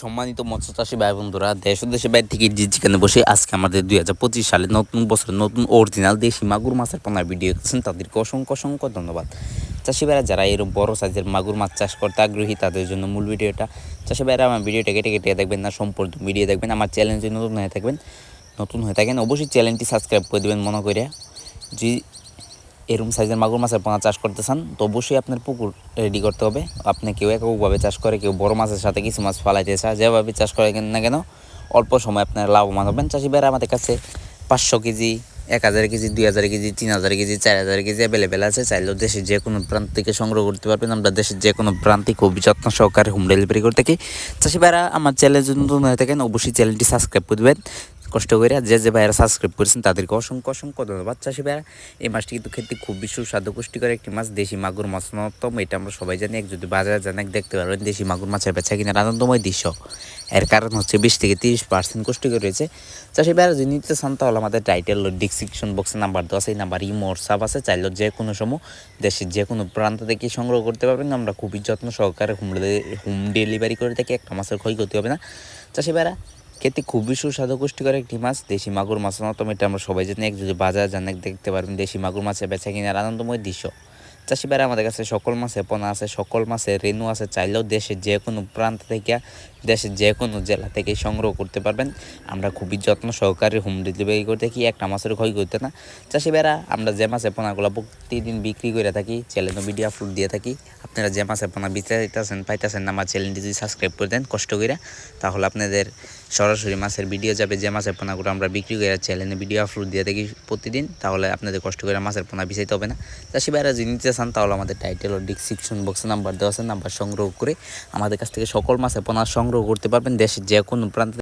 সম্মানিত মৎস্য চাষী ভাই বন্ধুরা দেশ ও দেশের বাইরে থেকে যেখানে বসে আজকে আমাদের দুই হাজার পঁচিশ সালে নতুন বছরের নতুন অরিজিনাল দেশি মাগুর মাছের পোনার ভিডিও দেখছেন, তাদেরকে অসংখ্য অসংখ্য ধন্যবাদ। চাষি ভাইরা যারা এরকম বড় সাইজের মাগুর মাছ চাষ করতে আগ্রহী, তাদের জন্য মূল ভিডিওটা। চাষি ভাইরা আমার ভিডিওটা কেটে কেটে দেখবেন না, সম্পূর্ণ ভিডিও দেখবেন, আমার চ্যানেল যদি নতুন হয়ে থাকবেন, নতুন হয়ে থাকেন, অবশ্যই চ্যানেলটি সাবস্ক্রাইব করে দেবেন মনে করে। যে এরকম সাইজের মাগুর মাছের পোনা চাষ করতে চান, তো অবশ্যই আপনার পুকুর রেডি করতে হবে। আপনি কেউ এককভাবে চাষ করে, কেউ বড় মাছের সাথে কিছু মাছ ফালাইতে চায়, যেভাবে চাষ করে না কেন, অল্প সময় আপনার লাভবান হবেন। চাষি ভাইরা আমাদের কাছে পাঁচশো কেজি, এক হাজার কেজি, দুই হাজার কেজি, তিন হাজার কেজি, চার হাজার কেজি অ্যাভেলেবেল আছে। চাইলেও দেশের যে কোনো প্রান্ত থেকে সংগ্রহ করতে পারবেন। আমরা দেশের যে কোনো প্রান্তে খুবই যত্ন সহকারে হোম ডেলিভারি করে থাকি। চাষি ভাইরা আমার চ্যানেল যদি নতুন হয়ে থাকেন, অবশ্যই চ্যানেলটি সাবস্ক্রাইব করে দেবেন। কষ্ট করে যে যে ভাইয়েরা সাবস্ক্রাইব করেছেন তাদেরকে অসংখ্য অসংখ্য ধন্যবাদ। চাষি ভাইরা এই মাছটি কিন্তু খেতে খুবই সুস্বাদু, পুষ্টিকর একটি মাছ, দেশি মাগুর মাছ অন্যতম এটা আমরা সবাই জানি, এক যদি বাজারে জানেন দেখতে পারবেন দেশি মাগুর মাছের বেচা কিনার আনন্দময় দৃশ্য। এর কারণ হচ্ছে বিশ থেকে তিরিশ পার্সেন্ট পুষ্টিকর রয়েছে। চাষি ভাইরা যদি নিতে চান, তাহলে আমাদের টাইটেল ডিসক্রিপশন বক্সে নাম্বার দেওয়া আছে, এই নাম্বার ইমো হোয়াটসঅ্যাপ আছে, চাইলেও যে কোনো সময় দেশের যে কোনো প্রান্ত থেকে সংগ্রহ করতে পারবেন। আমরা খুবই যত্ন সহকারে হোম হোম ডেলিভারি করে থাকি, একটা মাছের ক্ষয়ক্ষতি হবে না। চাষি ভাইরা খেতে খুবই সুস্বাদু, পুষ্টিকর একটি মাছ। দেশি মাগুর মাছ অন্যতম এটা আমরা সবাই জানি। এক যদি বাজার জানে দেখতে পারবেন দেশি মাগুর মাছের বেচা কিনার আনন্দময় দৃশ্য। চাষিবারা আমাদের কাছে সকল মাছে পোনা আছে, সকল মাছে রেনু আছে। চাইলেও দেশের যে কোনো প্রান্ত থেকে দেশের যে কোনো জেলা থেকে সংগ্রহ করতে পারবেন। আমরা খুবই যত্ন সহকারে হোম ডেলিভারি করে থাকি, একটা মাছের ক্ষয় করতে না। চাষি বেড়া আমরা যে মাছের পোনাগুলো প্রতিদিন বিক্রি করে থাকি, চ্যানেল ভিডিও আপলোড দিয়ে থাকি, আপনারা যে মাছের পোনা বিচারিতেছেন পাইতেছেন না, আমার চ্যানেলটি যদি সাবস্ক্রাইব করে দেন, কষ্ট করে তাহলে আপনাদের সরাসরি মাছের ভিডিও যাবে, যে মাছের পোনাগুলো আমরা বিক্রি করে চ্যানেলে ভিডিও আপলোড দিয়ে থাকি প্রতিদিন, তাহলে আপনাদের কষ্ট করে মাছের পোনা বিচাইতে হবে না। চাষি ভাইরা যদি নিতে চান, তাহলে আমাদের টাইটেল ও ডিসক্রিপশন বক্সে নাম্বার দেওয়া আছে নাম্বার সংগ্রহ করে আমাদের কাছ থেকে সকল মাছের পোনা সংগ্রহ করতে পারবেন দেশের যে কোনো প্রান্ত